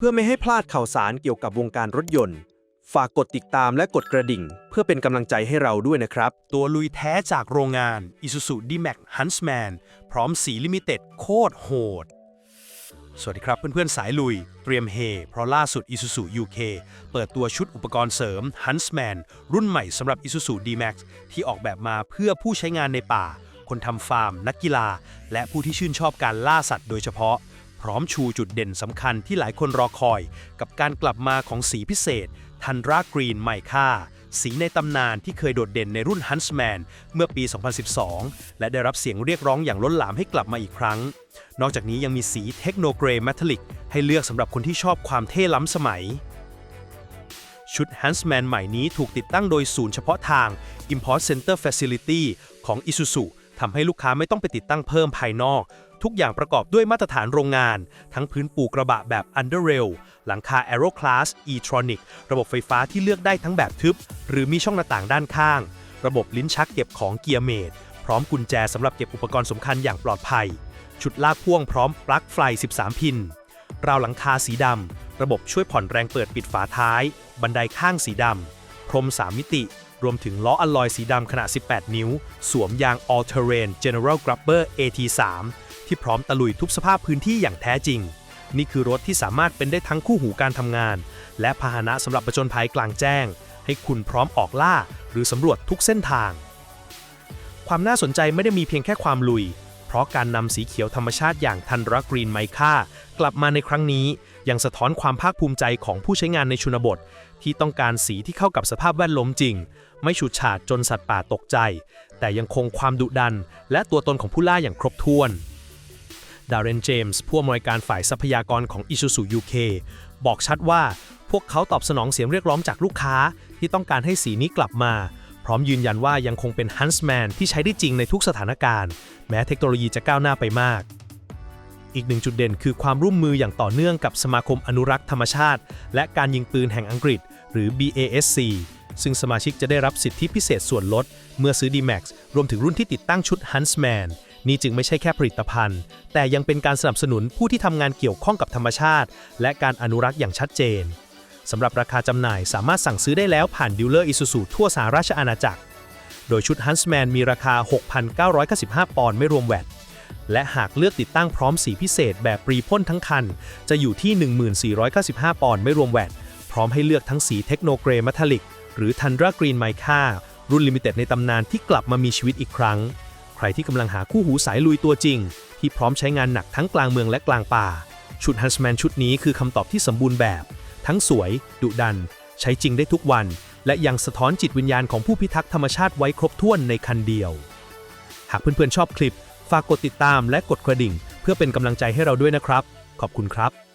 เพื่อไม่ให้พลาดข่าวสารเกี่ยวกับวงการรถยนต์ ฝากกดติดตามและกดกระดิ่ง เพื่อเป็นกำลังใจให้เราด้วยนะครับ ตัวลุยแท้จากโรงงาน Isuzu D-Max Huntsman พร้อมสีลิมิเต็ดโคตรโหด สวัสดีครับเพื่อนๆ สายลุย เตรียมเฮเพราะล่าสุด Isuzu UK เปิดตัวชุดอุปกรณ์เสริม Huntsman รุ่นใหม่สำหรับ Isuzu D-Max ที่ออกแบบมาเพื่อผู้ใช้งานในป่า คนทำฟาร์ม นักกีฬา และผู้ที่ชื่นชอบการล่าสัตว์โดยเฉพาะ พร้อมชูจุดเด่นสำคัญที่หลายคนรอคอย กับการกลับมาของสีพิเศษ ทันรากรีนใหม่ค่า สีในตำนานที่เคยโดดเด่นในรุ่น Huntsman เมื่อปี 2012 และได้รับเสียงเรียกร้องอย่างล้นหลามให้กลับมาอีกครั้ง นอกจากนี้ยังมีสีเทคโนเกรย์ m ม t ท l ลิกให้เลือกสำหรับคนที่ชอบความเท่ล้ำสมัยชุด Huntsman ใหม่นี้ถูกติดตั้งโดยศูนย์เฉพาะทาง Import Center Facility ของ Isuzu ทำให้ลูกค้าไม่ต้องไปติดตั้งเพิ่มภายนอก ทุกอย่างประกอบด้วยมาตรฐานโรงงาน ทั้งพื้นปูกระบะแบบ Under Rail หลังคา Aero Class e-tronic ระบบไฟฟ้าที่เลือกได้ทั้งแบบทึบ หรือมีช่องหน้าต่างด้านข้าง ระบบลิ้นชักเก็บของเกียร์เมดพร้อมกุญแจสำหรับเก็บอุปกรณ์สำคัญอย่างปลอดภัย ชุดลากพ่วงพร้อมปลั๊กไฟ 13 พิน ราวหลังคาสีดำ ระบบช่วยผ่อนแรงเปิดปิดฝาท้าย บันไดข้างสีดำพรม 3 มิติรวมถึงล้ออลลอยสีดำขนาด 18 นิ้ว สวมยาง All Terrain General Grabber AT3 ที่พร้อมตะลุยทุกสภาพพื้นที่อย่างแท้จริง นี่คือรถที่สามารถเป็นได้ทั้งคู่หูการทำงาน และพาหนะสำหรับประจนภัยกลางแจ้ง ให้คุณพร้อมออกล่า หรือสำรวจทุกเส้นทาง ความน่าสนใจไม่ได้มีเพียงแค่ความลุย เพราะการนำสีเขียวธรรมชาติอย่างทันรักกรีนไมค่ากลับมาในครั้งนี้ ยังสะท้อนความภาคภูมิใจของผู้ใช้งานในชนบท ที่ต้องการสีที่เข้ากับสภาพแวดล้อมจริง ไม่ฉูดฉาดจนสัตว์ป่าตกใจ แต่ยังคงความดุดัน และตัวตนของผู้ล่าอย่างครบถ้วน ดาร์เรนเจมส์ผู้อำนวยการฝ่ายทรัพยากรของ Isuzu UK บอกชัดว่าพวกเขาตอบสนองเสียงเรียกร้องจากลูกค้าที่ต้องการให้สีนี้กลับมา พร้อมยืนยันว่ายังคงเป็น Huntsman ที่ใช้ได้จริงในทุกสถานการณ์ แม้เทคโนโลยีจะก้าวหน้าไปมาก อีกหนึ่งจุดเด่นคือความร่วมมืออย่างต่อเนื่องกับสมาคมอนุรักษ์ธรรมชาติ และการยิงปืนแห่งอังกฤษ หรือ BASC ซึ่งสมาชิกจะได้รับสิทธิพิเศษส่วนลด เมื่อซื้อ D-Max รวมถึงรุ่นที่ติดตั้งชุด Huntsman นี่จึงไม่ใช่แค่ผลิตภัณฑ์ แต่ยังเป็นการสนับสนุนผู้ที่ทำงานเกี่ยวข้องกับธรรมชาติ และการอนุรักษ์อย่างชัดเจนสำหรับราคาจำหน่ายสามารถสั่งซื้อได้แล้วผ่านดีลเลอร์อิซูซูทั่วสหราชอาณาจักร โดยชุด Huntsman มีราคา 6,995 ปอนด์ไม่รวมแวตและหากเลือกติดตั้งพร้อมสีพิเศษแบบปรีพ่นทั้งคัน จะอยู่ที่ 1495 ปอนด์ไม่รวมแวตพร้อมให้เลือกทั้งสีเทคโนเกรมัทลิก หรือ Tundra Green Mica รุ่นลิมิเต็ดในตำนานที่กลับมามีชีวิตอีกครั้ง ใครที่กำลังหาคู่หูสายลุยตัวจริง ที่พร้อมใช้งานหนักทั้งกลางเมืองและกลางป่า ชุด Huntsman ชุดนี้คือคำตอบที่สมบูรณ์แบบ ทั้งสวย ดุดัน ใช้จริงได้ทุกวัน และยังสะท้อนจิตวิญญาณของผู้พิทักษ์ธรรมชาติไว้ครบถ้วนในคันเดียว หากเพื่อนๆชอบคลิป ฝากกดติดตามและกดกระดิ่ง เพื่อเป็นกำลังใจให้เราด้วยนะครับ ขอบคุณครับ